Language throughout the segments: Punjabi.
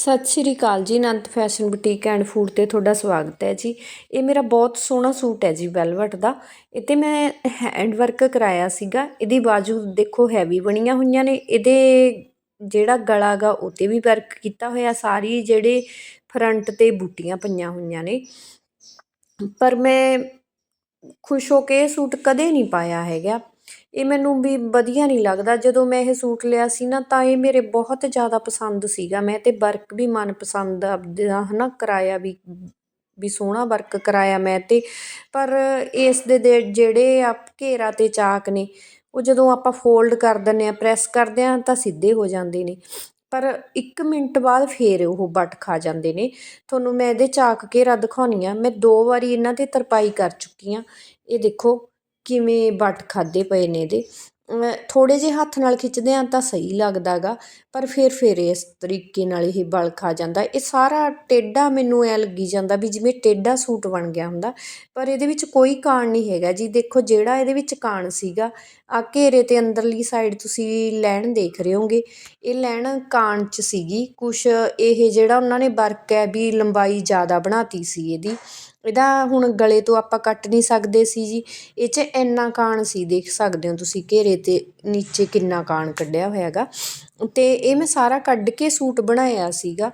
ਸਤਿ ਸ਼੍ਰੀ ਅਕਾਲ ਜੀ, Anant fashion boutique and food ਤੇ ਤੁਹਾਡਾ ਸਵਾਗਤ ਹੈ ਜੀ। ਇਹ ਮੇਰਾ ਬਹੁਤ ਸੋਹਣਾ ਸੂਟ ਹੈ ਜੀ, ਵੈਲਵਟ ਦਾ। ਇਹ ਤੇ ਮੈਂ ਹੈਂਡ ਵਰਕ ਕਰਾਇਆ ਸੀਗਾ। ਇਹਦੀ ਬਾਜੂ ਦੇਖੋ ਹੈਵੀ ਬਣੀਆਂ ਹੋਈਆਂ ਨੇ। ਇਹਦੇ ਜਿਹੜਾ ਗਲਾ ਗਾ, ਉਹ ਤੇ ਵੀ ਵਰਕ ਕੀਤਾ ਹੋਇਆ। ਸਾਰੀ ਜਿਹੜੇ ਫਰੰਟ ਤੇ ਬੂਟੀਆਂ ਪਈਆਂ ਹੋਈਆਂ ਨੇ। ਪਰ ਮੈਂ ਖੁਸ਼ ਹੋ ਕੇ ਇਹ ਸੂਟ ਕਦੇ ਨਹੀਂ ਪਾਇਆ ਹੈਗਾ। ਇਹ ਮੈਨੂੰ ਵੀ ਵਧੀਆ ਨਹੀਂ ਲੱਗਦਾ। ਜਦੋਂ ਮੈਂ ਇਹ ਸੂਟ ਲਿਆ ਸੀ ਨਾ, ਤਾਂ ਇਹ ਮੇਰੇ ਬਹੁਤ ਜ਼ਿਆਦਾ ਪਸੰਦ ਸੀਗਾ। ਮੈਂ ਤੇ ਵਰਕ ਵੀ ਮਨਪਸੰਦ ਆਪਦਾ ਹੈ ਨਾ ਕਰਾਇਆ ਵੀ ਵੀ ਸੋਹਣਾ ਵਰਕ ਕਰਾਇਆ ਮੈਂ ਤੇ। ਪਰ ਇਸ ਦੇ ਜਿਹੜੇ ਆ ਘੇਰਾ ਤੇ ਚਾਕ ਨੇ, ਉਹ ਜਦੋਂ ਆਪਾਂ ਫੋਲਡ ਕਰ ਦਿੰਦੇ ਆ, ਪ੍ਰੈਸ ਕਰਦੇ ਆ, ਤਾਂ ਸਿੱਧੇ ਹੋ ਜਾਂਦੇ ਨੇ। ਪਰ 1 ਮਿੰਟ ਬਾਅਦ ਫੇਰ ਉਹ ਵੱਟ ਖਾ ਜਾਂਦੇ ਨੇ। ਤੁਹਾਨੂੰ ਮੈਂ ਇਹਦੇ ਚਾਕ ਘੇਰਾ ਦਿਖਾਉਣੀ ਆ। ਮੈਂ ਦੋ ਵਾਰੀ ਇਹਨਾਂ ਤੇ ਤਰਪਾਈ ਕਰ ਚੁੱਕੀ ਆ। ਇਹ ਦੇਖੋ ਕਿਵੇਂ ਵੱਟ ਖਾਦੇ ਪਏ ਨੇ ਇਹਦੇ। ਥੋੜੇ ਜਿਹੇ ਹੱਥ ਨਾਲ ਖਿੱਚਦੇ ਆ ਤਾਂ ਸਹੀ ਲੱਗਦਾ ਗਾ, ਪਰ ਫਿਰ ਫਿਰ ਇਸ ਤਰੀਕੇ ਨਾਲ ਇਹ ਬਲ ਖਾ ਜਾਂਦਾ। ਇਹ ਸਾਰਾ ਟੇਢਾ ਮੈਨੂੰ ਐ ਲੱਗੀ ਜਾਂਦਾ ਵੀ ਜਿਵੇਂ ਟੇਢਾ ਸੂਟ ਬਣ ਗਿਆ ਹੁੰਦਾ, ਪਰ ਇਹਦੇ ਵਿੱਚ ਕੋਈ ਕਾਣ ਨਹੀਂ ਹੈਗਾ ਜੀ। ਦੇਖੋ ਜਿਹੜਾ ਇਹਦੇ ਵਿੱਚ ਕਾਣ ਸੀਗਾ, ਆ ਘੇਰੇ ਤੇ ਅੰਦਰਲੀ ਸਾਈਡ ਤੁਸੀਂ ਲੈਣ ਦੇਖ ਰਹੇ ਹੋਗੇ, ਇਹ ਲੈਣ ਕਾਣ ਚ ਸੀਗੀ। ਕੁਛ ਇਹ ਜਿਹੜਾ ਉਹਨਾਂ ਨੇ ਵਰਕ ਹੈ ਵੀ ਲੰਬਾਈ ਜ਼ਿਆਦਾ ਬਣਾਤੀ ਸੀ ਇਹਦੀ। ਇਹਦਾ ਹੁਣ ਗਲੇ ਤੋਂ ਆਪਾਂ ਕੱਟ ਨਹੀਂ ਸਕਦੇ ਸੀ ਜੀ। ਇਹ 'ਚ ਇੰਨਾ ਕਾਣ ਸੀ, ਦੇਖ ਸਕਦੇ ਹੋ ਤੁਸੀਂ ਘੇਰੇ 'ਤੇ ਨੀਚੇ ਕਿੰਨਾ ਕਾਣ ਕੱਢਿਆ ਹੋਇਆ ਹੈਗਾ ਅਤੇ ਇਹ ਮੈਂ ਸਾਰਾ ਕੱਢ ਕੇ ਸੂਟ ਬਣਾਇਆ ਸੀਗਾ।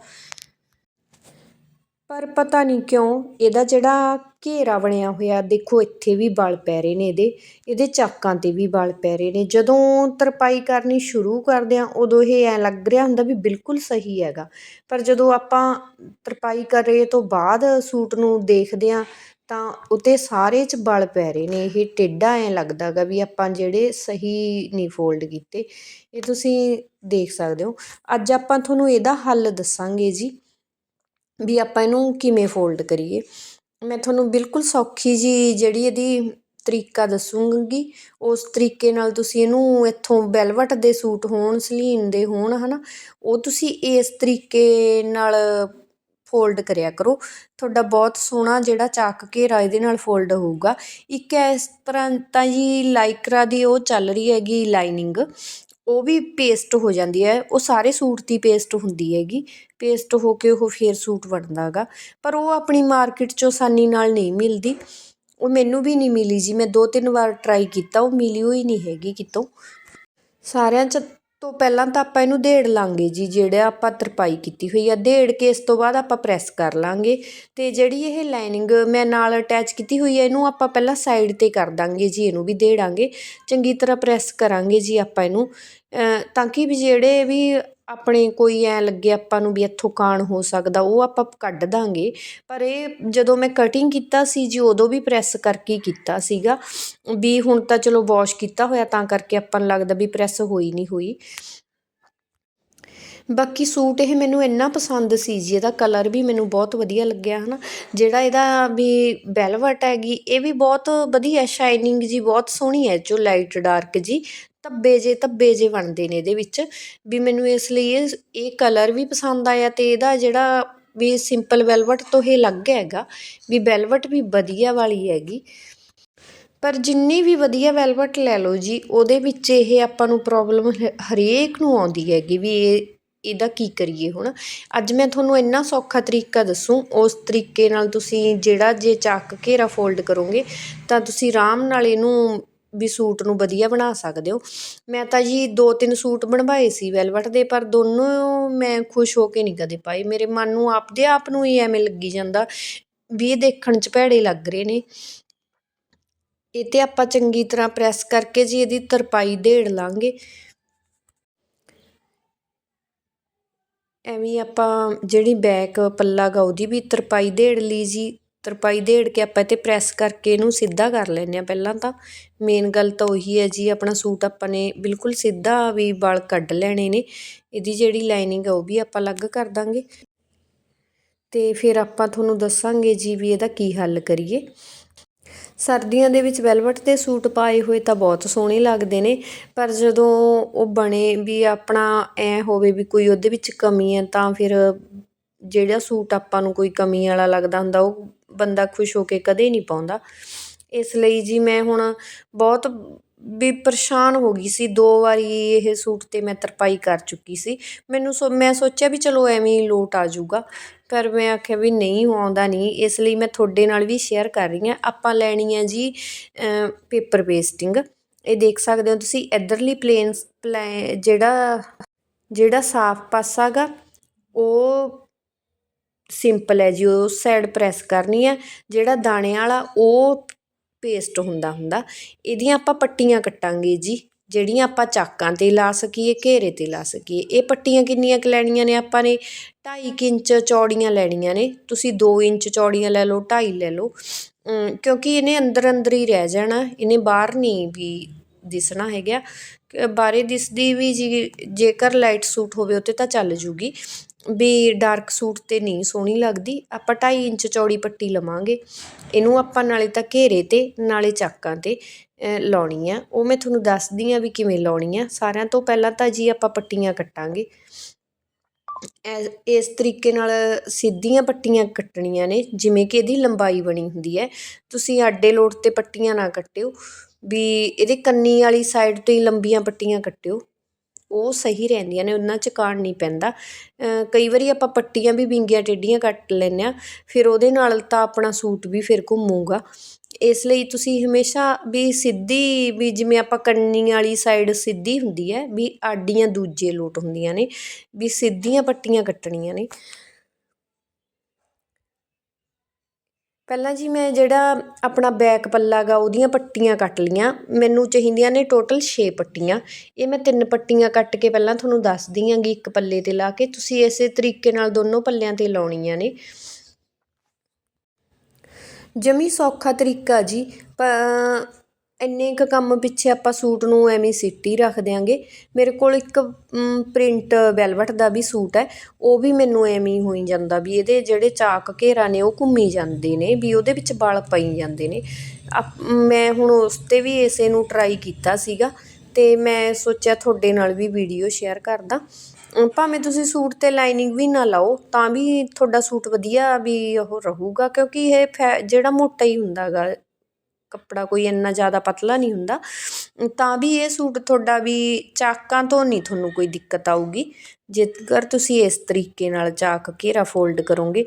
ਪਰ ਪਤਾ ਨਹੀਂ ਕਿਉਂ ਇਹਦਾ ਜਿਹੜਾ ਘੇਰਾ ਬਣਿਆ ਹੋਇਆ, ਦੇਖੋ ਇੱਥੇ ਵੀ ਵਲ ਪੈ ਰਹੇ ਨੇ ਇਹਦੇ ਇਹਦੇ ਚਾਕਾਂ 'ਤੇ ਵੀ ਵਲ ਪੈ ਰਹੇ ਨੇ। ਜਦੋਂ ਤਰਪਾਈ ਕਰਨੀ ਸ਼ੁਰੂ ਕਰਦੇ ਹਾਂ, ਉਦੋਂ ਇਹ ਐਂ ਲੱਗ ਰਿਹਾ ਹੁੰਦਾ ਵੀ ਬਿਲਕੁਲ ਸਹੀ ਹੈਗਾ। ਪਰ ਜਦੋਂ ਆਪਾਂ ਤਰਪਾਈ ਕਰੇ ਤੋਂ ਬਾਅਦ ਸੂਟ ਨੂੰ ਦੇਖਦੇ ਹਾਂ, ਤਾਂ ਉਤੇ ਸਾਰੇ 'ਚ ਵਲ ਪੈ ਰਹੇ ਨੇ। ਇਹ ਟੇਢਾ ਐਂ ਲੱਗਦਾ ਗਾ ਵੀ ਆਪਾਂ ਜਿਹੜੇ ਸਹੀ ਨਹੀਂ ਫੋਲਡ ਕੀਤੇ, ਇਹ ਤੁਸੀਂ ਦੇਖ ਸਕਦੇ ਹੋ। ਅੱਜ ਆਪਾਂ ਤੁਹਾਨੂੰ ਇਹਦਾ ਹੱਲ ਦੱਸਾਂਗੇ ਜੀ, ਵੀ ਆਪਾਂ ਇਹਨੂੰ ਕਿਵੇਂ ਫੋਲਡ ਕਰੀਏ। ਮੈਂ ਤੁਹਾਨੂੰ ਬਿਲਕੁਲ ਸੌਖੀ ਜਿਹੀ ਜਿਹੜੀ ਇਹਦੀ ਤਰੀਕਾ ਦੱਸੂੰਗੀ। ਉਸ ਤਰੀਕੇ ਨਾਲ ਤੁਸੀਂ ਇਹਨੂੰ ਇੱਥੋਂ ਵੈਲਵਟ ਦੇ ਸੂਟ ਹੋਣ, ਸਲੀਨ ਦੇ ਹੋਣ ਹੈ ਨਾ ਉਹ ਤੁਸੀਂ ਇਸ ਤਰੀਕੇ ਨਾਲ ਫੋਲਡ ਕਰਿਆ ਕਰੋ। ਤੁਹਾਡਾ ਬਹੁਤ ਸੋਹਣਾ ਜਿਹੜਾ ਚਾਕ ਘੇਰਾ ਇਹਦੇ ਨਾਲ ਫੋਲਡ ਹੋਊਗਾ। ਇੱਕ ਇਸ ਤਰ੍ਹਾਂ ਤਾਂ ਜੀ ਲਾਈਕਰਾ ਦੀ ਉਹ ਚੱਲ ਰਹੀ ਹੈਗੀ ਲਾਈਨਿੰਗ। ਉਹ ਵੀ ਪੇਸਟ ਹੋ ਜਾਂਦੀ ਹੈ, ਉਹ ਸਾਰੇ ਸੂਟ ਦੀ ਪੇਸਟ ਹੁੰਦੀ ਹੈਗੀ ਪੇਸਟ ਹੋ ਕੇ ਉਹ ਫਿਰ ਸੂਟ ਬਣਦਾ ਹੈਗਾ। ਪਰ ਉਹ ਆਪਣੀ ਮਾਰਕੀਟ 'ਚੋਂ ਆਸਾਨੀ ਨਾਲ ਨਹੀਂ ਮਿਲਦੀ। ਉਹ ਮੈਨੂੰ ਵੀ ਨਹੀਂ ਮਿਲੀ ਜੀ, ਮੈਂ ਦੋ ਤਿੰਨ ਵਾਰ ਟਰਾਈ ਕੀਤਾ, ਉਹ ਮਿਲੀ ਹੋਈ ਨਹੀਂ ਹੈਗੀ ਕਿਤੋਂ। ਸਾਰਿਆਂ 'ਚ ਤੋਂ ਪਹਿਲਾਂ ਤਾਂ ਆਪਾਂ ਇਹਨੂੰ ਦੇੜ ਲਾਂਗੇ ਜੀ, ਜਿਹੜਾ ਆਪਾਂ ਤਰਪਾਈ ਕੀਤੀ ਹੋਈ ਆ। ਦੇੜ ਕੇ ਇਸ ਤੋਂ ਬਾਅਦ ਆਪਾਂ ਪ੍ਰੈਸ ਕਰ ਲਾਂਗੇ ਤੇ ਜਿਹੜੀ ਇਹ ਲਾਈਨਿੰਗ ਮੈਂ ਨਾਲ ਅਟੈਚ ਕੀਤੀ ਹੋਈ ਹੈ ਇਹਨੂੰ ਆਪਾਂ ਪਹਿਲਾਂ ਸਾਈਡ ਤੇ ਕਰ ਦਾਂਗੇ ਜੀ, ਇਹਨੂੰ ਵੀ ਦੇੜਾਂਗੇ। ਚੰਗੀ ਤਰ੍ਹਾਂ ਪ੍ਰੈਸ ਕਰਾਂਗੇ ਜੀ ਆਪਾਂ ਇਹਨੂੰ। ਤਾਂ ਕਿ ਵੀ ਜਿਹੜੇ ਵੀ ਆਪਣੇ ਕੋਈ ਐਂ ਲੱਗੇ ਆਪਾਂ ਨੂੰ ਵੀ ਇੱਥੋਂ ਕਾਣ ਹੋ ਸਕਦਾ, ਉਹ ਆਪਾਂ ਕੱਢ ਦਾਂਗੇ। ਪਰ ਇਹ ਜਦੋਂ ਮੈਂ ਕਟਿੰਗ ਕੀਤਾ ਸੀ ਜੀ, ਉਦੋਂ ਵੀ ਪ੍ਰੈਸ ਕਰਕੇ ਕੀਤਾ ਸੀਗਾ। ਵੀ ਹੁਣ ਤਾਂ ਚਲੋ ਵਾਸ਼ ਕੀਤਾ ਹੋਇਆ, ਤਾਂ ਕਰਕੇ ਆਪਾਂ ਨੂੰ ਲੱਗਦਾ ਵੀ ਪ੍ਰੈਸ ਹੋਈ ਨਹੀਂ ਹੋਈ। ਬਾਕੀ ਸੂਟ ਇਹ ਮੈਨੂੰ ਇੰਨਾ ਪਸੰਦ ਸੀ ਜੀ, ਇਹਦਾ ਕਲਰ ਵੀ ਮੈਨੂੰ ਬਹੁਤ ਵਧੀਆ ਲੱਗਿਆ, ਹਨਾ। ਜਿਹੜਾ ਇਹਦਾ ਵੀ ਵੈਲਵਟ ਹੈਗੀ, ਇਹ ਵੀ ਬਹੁਤ ਵਧੀਆ ਸ਼ਾਈਨਿੰਗ ਜੀ, ਬਹੁਤ ਸੋਹਣੀ ਹੈ ਜੋ ਲਾਈਟ ਡਾਰਕ ਜੀ। ਧੱਬੇ ਜੇ ਧੱਬੇ ਜੇ ਬਣਦੇ ਨੇ ਇਹਦੇ ਵਿੱਚ, ਵੀ ਮੈਨੂੰ ਇਸ ਲਈ ਇਹ ਇਹ ਕਲਰ ਵੀ ਪਸੰਦ ਆਇਆ ਅਤੇ ਇਹਦਾ ਜਿਹੜਾ ਵੀ ਸਿੰਪਲ ਵੈਲਵਟ ਤੋਂ ਇਹ ਅਲੱਗ ਹੈਗਾ, ਵੀ ਵੈਲਵਟ ਵੀ ਵਧੀਆ ਵਾਲੀ ਹੈਗੀ। ਪਰ ਜਿੰਨੀ ਵੀ ਵਧੀਆ ਵੈਲਵਟ ਲੈ ਲਓ ਜੀ, ਉਹਦੇ ਵਿੱਚ ਇਹ ਆਪਾਂ ਨੂੰ ਪ੍ਰੋਬਲਮ ਹਰੇਕ ਨੂੰ ਆਉਂਦੀ ਹੈਗੀ ਵੀ ਇਹ, ਇਹਦਾ ਕੀ ਕਰੀਏ ਹੁਣ। ਅੱਜ ਮੈਂ ਤੁਹਾਨੂੰ ਇੰਨਾ ਸੌਖਾ ਤਰੀਕਾ ਦੱਸੂੰ, ਉਸ ਤਰੀਕੇ ਨਾਲ ਤੁਸੀਂ ਜਿਹੜਾ ਜੇ ਚੱਕ ਘੇਰਾ ਫੋਲਡ ਕਰੋਗੇ, ਤਾਂ ਤੁਸੀਂ ਆਰਾਮ ਨਾਲ ਇਹਨੂੰ ਵੀ ਸੂਟ ਨੂੰ ਵਧੀਆ ਬਣਾ ਸਕਦੇ ਹੋ। ਮੈਂ ਤਾਂ ਜੀ ਦੋ ਤਿੰਨ ਸੂਟ ਬਣਵਾਏ ਸੀ ਵੈਲਵਟ ਦੇ, ਪਰ ਦੋਨੋਂ ਮੈਂ ਖੁਸ਼ ਹੋ ਕੇ ਨਹੀਂ ਕਦੇ ਪਾਏ। ਮੇਰੇ ਮਨ ਨੂੰ ਆਪਦੇ ਆਪ ਨੂੰ ਹੀ ਐਵੇਂ ਲੱਗੀ ਜਾਂਦਾ ਵੀ ਇਹ ਦੇਖਣ 'ਚ ਭੈੜੇ ਲੱਗ ਰਹੇ ਨੇ। ਇਹ ਤੇ ਆਪਾਂ ਚੰਗੀ ਤਰ੍ਹਾਂ ਪ੍ਰੈਸ ਕਰਕੇ ਜੀ ਇਹਦੀ ਤਰਪਾਈ ਦੇੜ ਲਾਂਗੇ। ਐਵੇਂ ਆਪਾਂ ਜਿਹੜੀ ਬੈਕ ਪੱਲਾ ਗਾ ਉਹਦੀ ਵੀ ਤਰਪਾਈ ਦੇੜ ਲਈ ਜੀ। ਤਰਪਾਈ ਦੇੜ ਕੇ ਆਪਾਂ ਇੱਥੇ ਪ੍ਰੈਸ ਕਰਕੇ ਇਹਨੂੰ ਸਿੱਧਾ ਕਰ ਲੈਂਦੇ ਆ ਪਹਿਲਾਂ ਤਾਂ ਮੇਨ ਗੱਲ ਤਾਂ ਉਹੀ ਹੈ ਜੀ, ਆਪਣਾ ਸੂਟ ਆਪਾਂ ਨੇ ਬਿਲਕੁਲ ਸਿੱਧਾ ਵੀ ਵਾਲ ਕੱਢ ਲੈਣੇ ਨੇ। ਇਹਦੀ ਜਿਹੜੀ ਲਾਈਨਿੰਗ ਆ ਉਹ ਵੀ ਆਪਾਂ ਅਲੱਗ ਕਰ ਦਾਂਗੇ। ਤੇ ਫਿਰ ਆਪਾਂ ਤੁਹਾਨੂੰ ਦੱਸਾਂਗੇ ਜੀ ਵੀ ਇਹਦਾ ਕੀ ਹੱਲ ਕਰੀਏ। ਸਰਦੀਆਂ ਦੇ ਵਿੱਚ ਵੈਲਵਟ ਦੇ ਸੂਟ ਪਾਏ ਹੋਏ ਤਾਂ ਬਹੁਤ ਸੋਹਣੇ ਲੱਗਦੇ ਨੇ, ਪਰ ਜਦੋਂ ਉਹ ਬਣੇ ਵੀ ਆਪਣਾ ਐ ਹੋਵੇ ਵੀ ਕੋਈ ਉਹਦੇ ਵਿੱਚ ਕਮੀ ਹੈ ਤਾਂ ਫਿਰ ਜਿਹੜਾ ਸੂਟ ਆਪਾਂ ਨੂੰ ਕੋਈ ਕਮੀ ਵਾਲਾ ਲੱਗਦਾ ਹੁੰਦਾ, ਉਹ ਬੰਦਾ ਖੁਸ਼ ਹੋ ਕੇ ਕਦੇ ਨਹੀਂ ਪਾਉਂਦਾ। ਇਸ ਲਈ ਜੀ ਮੈਂ ਹੁਣ ਬਹੁਤ ਵੀ ਪਰੇਸ਼ਾਨ ਹੋ ਗਈ ਸੀ। ਦੋ ਵਾਰੀ ਇਹ ਸੂਟ 'ਤੇ ਮੈਂ ਤਰਪਾਈ ਕਰ ਚੁੱਕੀ ਸੀ। ਮੈਨੂੰ ਸੋ, ਮੈਂ ਸੋਚਿਆ ਵੀ ਚਲੋ ਐਵੇਂ ਹੀ ਲੋਟ ਆ ਜਾਊਗਾ। ਪਰ ਮੈਂ ਆਖਿਆ ਵੀ ਨਹੀਂ ਆਉਂਦਾ ਨਹੀਂ। ਇਸ ਲਈ ਮੈਂ ਤੁਹਾਡੇ ਨਾਲ ਵੀ ਸ਼ੇਅਰ ਕਰ ਰਹੀ ਹਾਂ। ਆਪਾਂ ਲੈਣੀ ਹੈ ਜੀ ਪੇਪਰ ਪੇਸਟਿੰਗ ਇਹ ਦੇਖ ਸਕਦੇ ਹੋ ਤੁਸੀਂ, ਇੱਧਰਲੀ ਪਲੇਨ ਪਲੈ, ਜਿਹੜਾ ਜਿਹੜਾ ਸਾਫ਼ ਪਾਸਾ ਗਾ, ਉਹ ਸਿੰਪਲ ਹੈ ਜੀ ਉਸ ਸਾਈਡ ਪ੍ਰੈਸ ਕਰਨੀ ਹੈ, ਜਿਹੜਾ ਦਾਣੇ ਵਾਲਾ ਉਹ ਪੇਸਟ ਹੁੰਦਾ ਹੁੰਦਾ। ਇਹਦੀਆਂ ਆਪਾਂ ਪੱਟੀਆਂ ਕੱਟਾਂਗੇ ਜੀ, ਜਿਹੜੀਆਂ ਆਪਾਂ ਚਾਕਾਂ 'ਤੇ ਲਾ ਸਕੀਏ, ਘੇਰੇ 'ਤੇ ਲਾ ਸਕੀਏ। ਇਹ ਪੱਟੀਆਂ ਕਿੰਨੀਆਂ ਕੁ ਲੈਣੀਆਂ ਨੇ ਆਪਾਂ ਨੇ? 2.5 ਇੰਚ ਚੌੜੀਆਂ ਲੈਣੀਆਂ ਨੇ। ਤੁਸੀਂ 2 ਇੰਚ ਚੌੜੀਆਂ ਲੈ ਲਓ 2.5 ਲੈ ਲਓ। ਕਿਉਂਕਿ ਇਹਨੇ ਅੰਦਰ ਅੰਦਰ ਹੀ ਰਹਿ ਜਾਣਾ, ਇਹਨੇ ਬਾਹਰ ਨਹੀਂ ਵੀ ਦਿਸਣਾ ਹੈਗਾ। ਬਾਰੇ ਦਿਸਦੀ ਵੀ ਜੀ, ਜੇਕਰ ਲਾਈਟ ਸੂਟ ਹੋਵੇ ਉੱਤੇ ਤਾਂ ਚੱਲ ਜੂਗੀ। ਵੀ ਡਾਰਕ ਸੂਟ 'ਤੇ ਨਹੀਂ ਸੋਹਣੀ ਲੱਗਦੀ। ਆਪਾਂ ਢਾਈ ਇੰਚ ਚੌੜੀ ਪੱਟੀ ਲਵਾਂਗੇ। ਇਹਨੂੰ ਆਪਾਂ ਨਾਲੇ ਤਾਂ ਘੇਰੇ 'ਤੇ, ਨਾਲੇ ਚਾਕਾਂ 'ਤੇ ਲਾਉਣੀ ਆ। ਉਹ ਮੈਂ ਤੁਹਾਨੂੰ ਦੱਸਦੀ ਆ ਵੀ ਕਿਵੇਂ ਲਾਉਣੀ ਆ। ਸਾਰਿਆਂ ਤੋਂ ਪਹਿਲਾਂ ਤਾਂ ਜੀ ਆਪਾਂ ਪੱਟੀਆਂ ਕੱਟਾਂਗੇ। ਇਸ ਤਰੀਕੇ ਨਾਲ ਸਿੱਧੀਆਂ ਪੱਟੀਆਂ ਕੱਟਣੀਆਂ ਨੇ। ਜਿਵੇਂ ਕਿ ਇਹਦੀ ਲੰਬਾਈ ਬਣੀ ਹੁੰਦੀ ਹੈ। ਤੁਸੀਂ ਆਡੇ ਲੋਟ 'ਤੇ ਪੱਟੀਆਂ ਨਾ ਕੱਟਿਓ। ਵੀ ਇਹਦੇ ਕੰਨੀ ਵਾਲੀ ਸਾਈਡ ਤੋਂ ਹੀ ਲੰਬੀਆਂ ਪੱਟੀਆਂ ਕੱਟਿਓ। ਉਹ ਸਹੀ ਰਹਿੰਦੀਆਂ ਨੇ, ਉਹਨਾਂ 'ਚ ਕਾਣ ਨਹੀਂ ਪੈਂਦਾ। ਕਈ ਵਾਰੀ ਆਪਾਂ ਪੱਟੀਆਂ ਵੀ ਵਿੰਗੀਆਂ ਟੇਢੀਆਂ ਕੱਟ ਲੈਂਦੇ ਹਾਂ, ਫਿਰ ਉਹਦੇ ਨਾਲ ਤਾਂ ਆਪਣਾ ਸੂਟ ਵੀ ਫਿਰ ਘੁੰਮੂਗਾ। ਇਸ ਲਈ ਤੁਸੀਂ ਹਮੇਸ਼ਾ ਵੀ ਸਿੱਧੀ, ਵੀ ਜਿਵੇਂ ਆਪਾਂ ਕੰਨੀ ਵਾਲੀ ਸਾਈਡ ਸਿੱਧੀ ਹੁੰਦੀ ਹੈ, ਵੀ ਆਡੀਆਂ ਦੂਜੇ ਲੋਟ ਹੁੰਦੀਆਂ ਨੇ, ਵੀ ਸਿੱਧੀਆਂ ਪੱਟੀਆਂ ਕੱਟਣੀਆਂ ਨੇ। ਪਹਿਲਾਂ ਜੀ ਮੈਂ ਜਿਹੜਾ ਆਪਣਾ ਬੈਕ ਪੱਲਾ ਗਾ, ਉਹਦੀਆਂ ਪੱਟੀਆਂ ਕੱਟ ਲਈਆਂ। ਮੈਨੂੰ ਚਾਹੀਦੀਆਂ ਨੇ ਟੋਟਲ ਛੇ ਪੱਟੀਆਂ। ਇਹ ਮੈਂ ਤਿੰਨ ਪੱਟੀਆਂ ਕੱਟ ਕੇ ਪਹਿਲਾਂ ਤੁਹਾਨੂੰ ਦੱਸਦੀ ਆਂਗੀ ਇੱਕ ਪੱਲੇ 'ਤੇ ਲਾ ਕੇ। ਤੁਸੀਂ ਇਸੇ ਤਰੀਕੇ ਨਾਲ ਦੋਨੋਂ ਪੱਲਿਆਂ 'ਤੇ ਲਾਉਣੀਆਂ ਨੇ। ਜਮੀ ਸੌਖਾ ਤਰੀਕਾ ਜੀ। ਇੰਨੇ ਕੁ ਕੰਮ ਪਿੱਛੇ ਆਪਾਂ ਸੂਟ ਨੂੰ ਐਵੇਂ ਸਿੱਟ ਹੀ ਰੱਖ ਦਿਆਂਗੇ। ਮੇਰੇ ਕੋਲ ਇੱਕ ਪ੍ਰਿੰਟ ਵੈਲਵਟ ਦਾ ਵੀ ਸੂਟ ਹੈ, ਉਹ ਵੀ ਮੈਨੂੰ ਐਵੇਂ ਹੋਈ ਜਾਂਦਾ ਵੀ ਇਹਦੇ ਜਿਹੜੇ ਚਾਕ ਘੇਰਾ ਨੇ ਉਹ ਘੁੰਮੀ ਜਾਂਦੇ ਨੇ, ਵੀ ਉਹਦੇ ਵਿੱਚ ਵਲ ਪਈ ਜਾਂਦੇ ਨੇ। ਮੈਂ ਹੁਣ ਉਸ 'ਤੇ ਵੀ ਇਸੇ ਨੂੰ ਟਰਾਈ ਕੀਤਾ ਸੀਗਾ ਅਤੇ ਮੈਂ ਸੋਚਿਆ ਤੁਹਾਡੇ ਨਾਲ ਵੀ ਵੀਡੀਓ ਸ਼ੇਅਰ ਕਰਦਾ। ਭਾਵੇਂ ਤੁਸੀਂ ਸੂਟ 'ਤੇ ਲਾਈਨਿੰਗ ਵੀ ਨਾ ਲਾਓ, ਤਾਂ ਵੀ ਤੁਹਾਡਾ ਸੂਟ ਵਧੀਆ ਵੀ ਉਹ ਰਹੂਗਾ, ਕਿਉਂਕਿ ਇਹ ਫੈ, ਜਿਹੜਾ ਮੋਟਾ ਹੀ ਹੁੰਦਾ ਗਾ ਕੱਪੜਾ ਕੋਈ ਇੰਨਾ ਜ਼ਿਆਦਾ ਪਤਲਾ ਨਹੀਂ ਹੁੰਦਾ, ਤਾਂ ਵੀ ਇਹ ਸੂਟ ਤੁਹਾਡਾ ਵੀ ਚਾਕਾਂ ਤੋਂ ਨਹੀਂ ਤੁਹਾਨੂੰ ਕੋਈ ਦਿੱਕਤ ਆਊਗੀ। ਜੇਕਰ ਤੁਸੀਂ ਇਸ ਤਰੀਕੇ ਨਾਲ ਚਾਕ ਘੇਰਾ ਫੋਲਡ ਕਰੋਗੇ,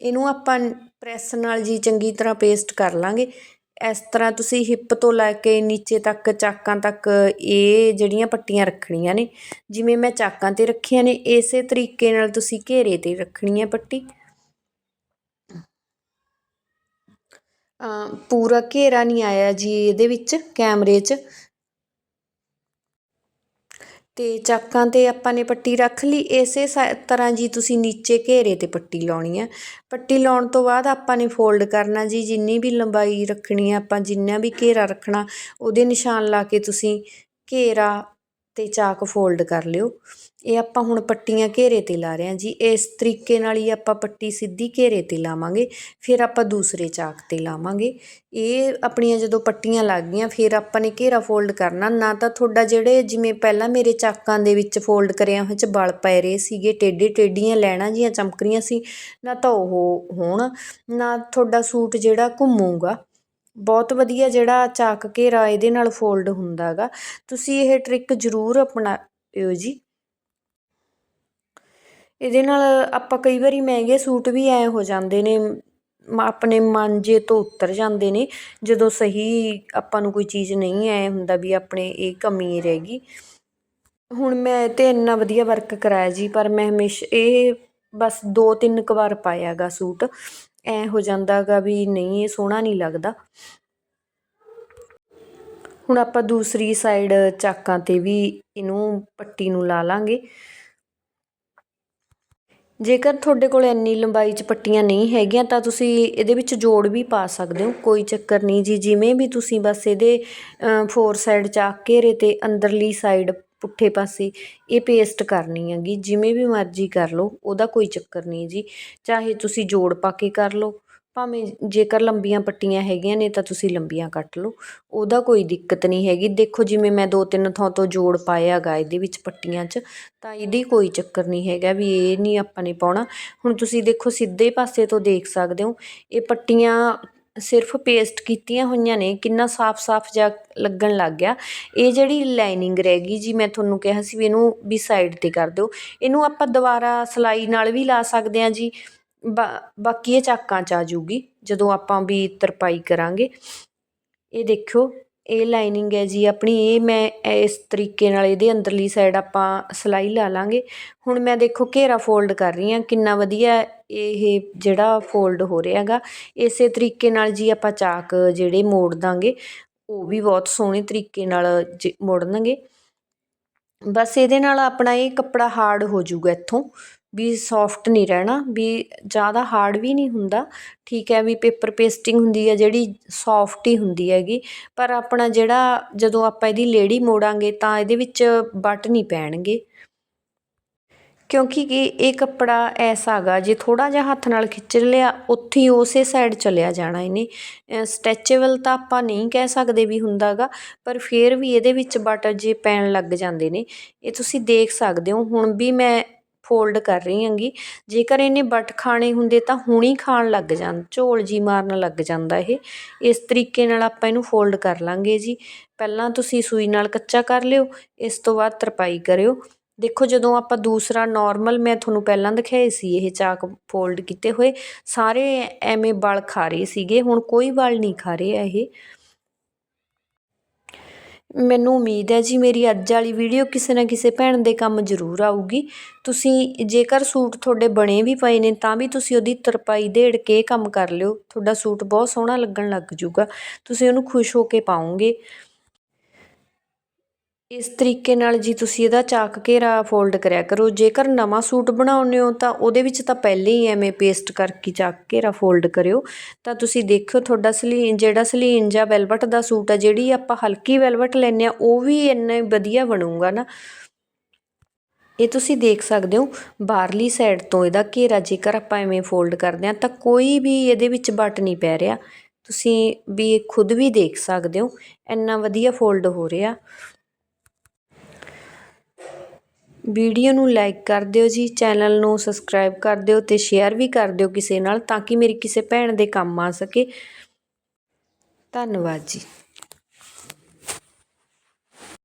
ਇਹਨੂੰ ਆਪਾਂ ਪ੍ਰੈਸ ਨਾਲ ਜੀ ਚੰਗੀ ਤਰ੍ਹਾਂ ਪੇਸਟ ਕਰ ਲਾਂਗੇ। ਇਸ ਤਰ੍ਹਾਂ ਤੁਸੀਂ ਹਿੱਪ ਤੋਂ ਲੈ ਕੇ ਨੀਚੇ ਤੱਕ, ਚਾਕਾਂ ਤੱਕ ਇਹ ਜਿਹੜੀਆਂ ਪੱਟੀਆਂ ਰੱਖਣੀਆਂ ਨੇ, ਜਿਵੇਂ ਮੈਂ ਚਾਕਾਂ 'ਤੇ ਰੱਖੀਆਂ ਨੇ, ਇਸੇ ਤਰੀਕੇ ਨਾਲ ਤੁਸੀਂ ਘੇਰੇ 'ਤੇ ਰੱਖਣੀ ਹੈ ਪੱਟੀ। ਪੂਰਾ ਘੇਰਾ ਨਹੀਂ ਆਇਆ ਜੀ ਇਹਦੇ ਵਿੱਚ, ਕੈਮਰੇ 'ਚ। ਤੇ ਚਾਕਾਂ 'ਤੇ ਆਪਾਂ ਨੇ ਪੱਟੀ ਰੱਖ ਲਈ, ਇਸੇ ਤਰ੍ਹਾਂ ਜੀ ਤੁਸੀਂ ਨੀਚੇ ਘੇਰੇ 'ਤੇ ਪੱਟੀ ਲਾਉਣੀ ਹੈ ਪੱਟੀ ਲਾਉਣ ਤੋਂ ਬਾਅਦ ਆਪਾਂ ਨੇ ਫੋਲਡ ਕਰਨਾ ਜੀ, ਜਿੰਨੀ ਵੀ ਲੰਬਾਈ ਰੱਖਣੀ ਹੈ ਆਪਾਂ ਜਿੰਨਾ ਵੀ ਘੇਰਾ ਰੱਖਣਾ, ਉਹਦੇ ਨਿਸ਼ਾਨ ਲਾ ਕੇ ਤੁਸੀਂ ਘੇਰਾ ਤੇ ਚਾਕ ਫੋਲਡ ਕਰ ਲਿਓ। ਇਹ ਆਪਾਂ ਹੁਣ ਪੱਟੀਆਂ ਘੇਰੇ 'ਤੇ ਲਾ ਰਹੇ ਹਾਂ ਜੀ। ਇਸ ਤਰੀਕੇ ਨਾਲ ਹੀ ਆਪਾਂ ਪੱਟੀ ਸਿੱਧੀ ਘੇਰੇ 'ਤੇ ਲਾਵਾਂਗੇ, ਫਿਰ ਆਪਾਂ ਦੂਸਰੇ ਚਾਕ 'ਤੇ ਲਾਵਾਂਗੇ। ਇਹ ਆਪਣੀਆਂ ਜਦੋਂ ਪੱਟੀਆਂ ਲੱਗ ਗਈਆਂ, ਫਿਰ ਆਪਾਂ ਨੇ ਘੇਰਾ ਫੋਲਡ ਕਰਨਾ। ਨਾ ਤਾਂ ਤੁਹਾਡਾ ਜਿਹੜੇ ਜਿਵੇਂ ਪਹਿਲਾਂ ਮੇਰੇ ਚਾਕਾਂ ਦੇ ਵਿੱਚ ਫੋਲਡ ਕਰਿਆ ਹੋਇਆ ਚ ਬਲ ਪੈ ਰਹੇ ਸੀਗੇ, ਟੇਢੇ ਟੇਢੀਆਂ ਲੈਣਾ ਜੀਆਂ ਚਮਕ ਰਹੀਆਂ ਸੀ, ਨਾ ਤਾਂ ਉਹ ਹੋਣ, ਨਾ ਤੁਹਾਡਾ ਸੂਟ ਜਿਹੜਾ ਘੁੰਮੂਗਾ। ਬਹੁਤ ਵਧੀਆ ਜਿਹੜਾ ਚਾਕ ਘੇਰਾ ਇਹਦੇ ਨਾਲ ਫੋਲਡ ਹੁੰਦਾ ਗਾ। ਤੁਸੀਂ ਇਹ ਟ੍ਰਿਕ ਜ਼ਰੂਰ ਅਪਣਾਇਓ ਜੀ। ਇਹਦੇ ਨਾਲ ਆਪਾਂ ਕਈ ਵਾਰੀ ਮਹਿੰਗੇ ਸੂਟ ਵੀ ਐ ਹੋ ਜਾਂਦੇ ਨੇ ਆਪਣੇ ਮਾਂਜੇ ਤੋਂ ਉਤਰ ਜਾਂਦੇ ਨੇ, ਜਦੋਂ ਸਹੀ ਆਪਾਂ ਨੂੰ ਕੋਈ ਚੀਜ਼ ਨਹੀਂ ਐ ਹੁੰਦਾ ਵੀ ਆਪਣੇ ਇਹ ਕਮੀ ਰਹਿ ਗਈ। ਹੁਣ ਮੈਂ ਤੇ ਇੰਨਾ ਵਧੀਆ ਵਰਕ ਕਰਾਇਆ ਜੀ, ਪਰ ਮੈਂ ਹਮੇਸ਼ਾ ਇਹ ਬਸ ਦੋ ਤਿੰਨ ਕੁ ਵਾਰ ਪਾਇਆਗਾ ਸੂਟ। ਐ ਹੋ ਜਾਂਦਾ ਗਾ ਵੀ ਨਹੀਂ, ਇਹ ਸੋਹਣਾ ਨਹੀਂ ਲੱਗਦਾ। ਹੁਣ ਆਪਾਂ ਦੂਸਰੀ ਸਾਈਡ ਚਾਕਾਂ 'ਤੇ ਵੀ ਇਹਨੂੰ ਪੱਟੀ ਨੂੰ ਲਾ ਲਾਂਗੇ। ਜੇਕਰ ਤੁਹਾਡੇ ਕੋਲ ਇੰਨੀ ਲੰਬਾਈ 'ਚ ਪੱਟੀਆਂ ਨਹੀਂ ਹੈਗੀਆਂ, ਤਾਂ ਤੁਸੀਂ ਇਹਦੇ ਵਿੱਚ ਜੋੜ ਵੀ ਪਾ ਸਕਦੇ ਹੋ, ਕੋਈ ਚੱਕਰ ਨਹੀਂ ਜੀ। ਜਿਵੇਂ ਵੀ ਤੁਸੀਂ ਬਸ ਇਹਦੇ ਫੋਰ ਸਾਈਡ ਚਾਕ ਘੇਰੇ 'ਤੇ ਅੰਦਰਲੀ ਸਾਈਡ ਪੁੱਠੇ ਪਾਸੇ, ਇਹ ਪੇਸਟ ਕਰਨੀ ਹੈਗੀ, ਜਿਵੇਂ ਵੀ ਮਰਜ਼ੀ ਕਰ ਲਓ, ਉਹਦਾ ਕੋਈ ਚੱਕਰ ਨਹੀਂ ਜੀ। ਚਾਹੇ ਤੁਸੀਂ ਜੋੜ ਪਾ ਕੇ ਕਰ ਲਓ, ਭਾਵੇਂ ਜੇਕਰ ਲੰਬੀਆਂ ਪੱਟੀਆਂ ਹੈਗੀਆਂ ਨੇ ਤਾਂ ਤੁਸੀਂ ਲੰਬੀਆਂ ਕੱਟ ਲਓ, ਉਹਦਾ ਕੋਈ ਦਿੱਕਤ ਨਹੀਂ ਹੈਗੀ। ਦੇਖੋ ਜਿਵੇਂ ਮੈਂ ਦੋ ਤਿੰਨ ਥਾਂ ਤੋਂ ਜੋੜ ਪਾਇਆ ਗਾ ਇਹਦੇ ਵਿੱਚ ਪੱਟੀਆਂ 'ਚ, ਤਾਂ ਇਹਦੀ ਕੋਈ ਚੱਕਰ ਨਹੀਂ ਹੈਗਾ ਵੀ ਇਹ ਨਹੀਂ ਆਪਾਂ ਨੇ ਪਾਉਣਾ। ਹੁਣ ਤੁਸੀਂ ਦੇਖੋ ਸਿੱਧੇ ਪਾਸੇ ਤੋਂ ਦੇਖ ਸਕਦੇ ਹੋ, ਇਹ ਪੱਟੀਆਂ ਸਿਰਫ ਪੇਸਟ ਕੀਤੀਆਂ ਹੋਈਆਂ ਨੇ, ਕਿੰਨਾ ਸਾਫ਼-ਸਾਫ਼ ਜਿਹਾ ਲੱਗਣ ਲੱਗ ਗਿਆ। ਇਹ ਜਿਹੜੀ ਲਾਈਨਿੰਗ ਰਹਿ ਗਈ ਜੀ, ਮੈਂ ਤੁਹਾਨੂੰ ਕਿਹਾ ਸੀ ਵੀ ਇਹਨੂੰ ਵੀ ਸਾਈਡ 'ਤੇ ਕਰ ਦਿਓ। ਇਹਨੂੰ ਆਪਾਂ ਦੁਬਾਰਾ ਸਿਲਾਈ ਨਾਲ ਵੀ ਲਾ ਸਕਦੇ ਹਾਂ ਜੀ। ਬਾਕੀ ਇਹ ਚਾਕਾਂ 'ਚ ਆ ਜੂਗੀ, ਜਦੋਂ ਆਪਾਂ ਵੀ ਤਰਪਾਈ ਕਰਾਂਗੇ। ਇਹ ਦੇਖਿਓ। ਇਹ ਲਾਈਨਿੰਗ ਹੈ ਜੀ ਆਪਣੀ, ਇਹ ਮੈਂ ਇਸ ਤਰੀਕੇ ਨਾਲ ਇਹਦੇ ਅੰਦਰਲੀ ਸਾਈਡ ਆਪਾਂ ਸਿਲਾਈ ਲਾ ਲਾਂਗੇ। ਹੁਣ ਮੈਂ ਦੇਖੋ ਘੇਰਾ ਫੋਲਡ ਕਰ ਰਹੀ ਹਾਂ, ਕਿੰਨਾ ਵਧੀਆ ਇਹ ਜਿਹੜਾ ਫੋਲਡ ਹੋ ਰਿਹਾ ਹੈਗਾ। ਇਸੇ ਤਰੀਕੇ ਨਾਲ ਜੀ ਆਪਾਂ ਚਾਕ ਜਿਹੜੇ ਮੋੜ ਦਾਂਗੇ, ਉਹ ਵੀ ਬਹੁਤ ਸੋਹਣੇ ਤਰੀਕੇ ਨਾਲ ਜ ਮੁੜਨਗੇ। ਬਸ ਇਹਦੇ ਨਾਲ ਆਪਣਾ ਇਹ ਕੱਪੜਾ ਹਾਰਡ ਹੋ ਜਾਊਗਾ ਇੱਥੋਂ, ਵੀ ਸੌਫਟ ਨਹੀਂ ਰਹਿਣਾ, ਵੀ ਜ਼ਿਆਦਾ ਹਾਰਡ ਵੀ ਨਹੀਂ ਹੁੰਦਾ। ਠੀਕ ਹੈ ਵੀ ਪੇਪਰ ਪੇਸਟਿੰਗ ਹੁੰਦੀ ਹੈ ਜਿਹੜੀ ਸੌਫਟ ਹੀ ਹੁੰਦੀ ਹੈਗੀ, ਪਰ ਆਪਣਾ ਜਿਹੜਾ ਜਦੋਂ ਆਪਾਂ ਇਹਦੀ ਲੇੜੀ ਮੋੜਾਂਗੇ ਤਾਂ ਇਹਦੇ ਵਿੱਚ ਬੱਟ ਨਹੀਂ ਪੈਣਗੇ। ਕਿਉਂਕਿ ਕਿ ਇਹ ਕੱਪੜਾ ਐਸਾ ਹੈਗਾ ਜੇ ਥੋੜਾ ਜਿਹਾ ਹੱਥ ਨਾਲ ਖਿੱਚ ਲਿਆ, ਉੱਥੇ ਹੀ ਉਸੇ ਸਾਈਡ ਚਲਿਆ ਜਾਣਾ ਇਹਨੇ। ਸਟੈਚੇਬਲ ਤਾਂ ਆਪਾਂ ਨਹੀਂ ਕਹਿ ਸਕਦੇ ਵੀ ਹੁੰਦਾਗਾ ਪਰ ਫਿਰ ਵੀ ਇਹਦੇ ਵਿੱਚ ਬਟ ਜੇ ਪੈਣ ਲੱਗ ਜਾਂਦੇ ਨੇ, ਇਹ ਤੁਸੀਂ ਦੇਖ ਸਕਦੇ ਹੋ। ਹੁਣ ਵੀ ਮੈਂ ਫੋਲਡ ਕਰ ਰਹੀ ਹਾਂਗੀ, ਜੇਕਰ ਇਹਨੇ ਬਟ ਖਾਣੇ ਹੁੰਦੇ ਤਾਂ ਹੁਣੀ ਖਾਣ ਲੱਗ ਜਾਂ, ਝੋਲ ਜੀ ਮਾਰਨ ਲੱਗ ਜਾਂਦਾ ਇਹ। ਇਸ ਤਰੀਕੇ ਨਾਲ ਆਪਾਂ ਇਹਨੂੰ ਫੋਲਡ ਕਰ ਲਾਂਗੇ ਜੀ। ਪਹਿਲਾਂ ਤੁਸੀਂ ਸੂਈ ਨਾਲ ਕੱਚਾ ਕਰ ਲਿਓ, ਇਸ ਤੋਂ ਬਾਅਦ ਤਰਪਾਈ ਕਰਿਓ। ਦੇਖੋ, ਜਦੋਂ ਆਪਾਂ ਦੂਸਰਾ ਨੋਰਮਲ ਮੈਂ ਤੁਹਾਨੂੰ ਪਹਿਲਾਂ ਦਿਖਾਏ ਸੀ, ਇਹ ਚਾਕ ਫੋਲਡ ਕੀਤੇ ਹੋਏ, ਸਾਰੇ ਐਵੇਂ ਵਲ ਖਾ ਰਹੇ ਸੀਗੇ, ਹੁਣ ਕੋਈ ਵਲ ਨਹੀਂ ਖਾ ਰਹੇ ਇਹ। ਮੈਨੂੰ ਉਮੀਦ ਹੈ ਜੀ ਮੇਰੀ ਅੱਜ ਵਾਲੀ ਵੀਡੀਓ ਕਿਸੇ ਨਾ ਕਿਸੇ ਭੈਣ ਦੇ ਕੰਮ ਜ਼ਰੂਰ ਆਊਗੀ। ਤੁਸੀਂ ਜੇਕਰ ਸੂਟ ਤੁਹਾਡੇ ਬਣੇ ਵੀ ਪਏ ਨੇ, ਤਾਂ ਵੀ ਤੁਸੀਂ ਉਹਦੀ ਤਰਪਾਈ ਦੇੜ ਕੇ ਕੰਮ ਕਰ ਲਿਓ। ਤੁਹਾਡਾ ਸੂਟ ਬਹੁਤ ਸੋਹਣਾ ਲੱਗਣ ਲੱਗ ਜੂਗਾ। ਤੁਸੀਂ ਉਹਨੂੰ ਖੁਸ਼ ਹੋ ਕੇ ਪਾਓਗੇ। ਇਸ ਤਰੀਕੇ ਨਾਲ ਜੀ ਤੁਸੀਂ ਇਹਦਾ ਚਾਕ ਘੇਰਾ ਫੋਲਡ ਕਰਿਆ ਕਰੋ। ਜੇਕਰ ਨਵਾਂ ਸੂਟ ਬਣਾਉਂਦੇ ਹੋ ਤਾਂ ਉਹਦੇ ਵਿੱਚ ਤਾਂ ਪਹਿਲੇ ਹੀ ਐਵੇਂ ਪੇਸਟ ਕਰਕੇ ਚਾਕ ਘੇਰਾ ਫੋਲਡ ਕਰਿਓ। ਤਾਂ ਤੁਸੀਂ ਦੇਖਿਓ ਤੁਹਾਡਾ ਸਲੀਨ, ਜਿਹੜਾ ਸਲੀਨ ਜਾਂ ਵੈਲਵਟ ਦਾ ਸੂਟ ਆ, ਜਿਹੜੀ ਆਪਾਂ ਹਲਕੀ ਵੈਲਵਟ ਲੈਨੇ ਆ ਉਹ ਵੀ ਇੰਨਾ ਵਧੀਆ ਬਣੂਗਾ ਨਾ। ਇਹ ਤੁਸੀਂ ਦੇਖ ਸਕਦੇ ਹੋ, ਬਾਹਰਲੀ ਸਾਈਡ ਤੋਂ ਇਹਦਾ ਘੇਰਾ ਜੇਕਰ ਆਪਾਂ ਐਵੇਂ ਫੋਲਡ ਕਰਦੇ ਆ ਤਾਂ ਕੋਈ ਵੀ ਇਹਦੇ ਵਿੱਚ ਬਟ ਨਹੀਂ ਪੈ ਰਿਹਾ। ਤੁਸੀਂ ਵੀ ਖੁਦ ਵੀ ਦੇਖ ਸਕਦੇ ਹੋ, ਇੰਨਾ ਵਧੀਆ ਫੋਲਡ ਹੋ ਰਿਹਾ। ਵੀਡੀਓ ਨੂੰ ਲਾਈਕ ਕਰ ਦਿਓ ਜੀ, ਚੈਨਲ ਨੂੰ ਸਬਸਕ੍ਰਾਈਬ ਕਰ ਦਿਓ ਤੇ ਸ਼ੇਅਰ ਵੀ ਕਰ ਦਿਓ ਕਿਸੇ ਨਾਲ ਤਾਂ ਕਿ ਮੇਰੀ ਕਿਸੇ ਭੈਣ ਦੇ ਕੰਮ ਆ ਸਕੇ। ਧੰਨਵਾਦ ਜੀ।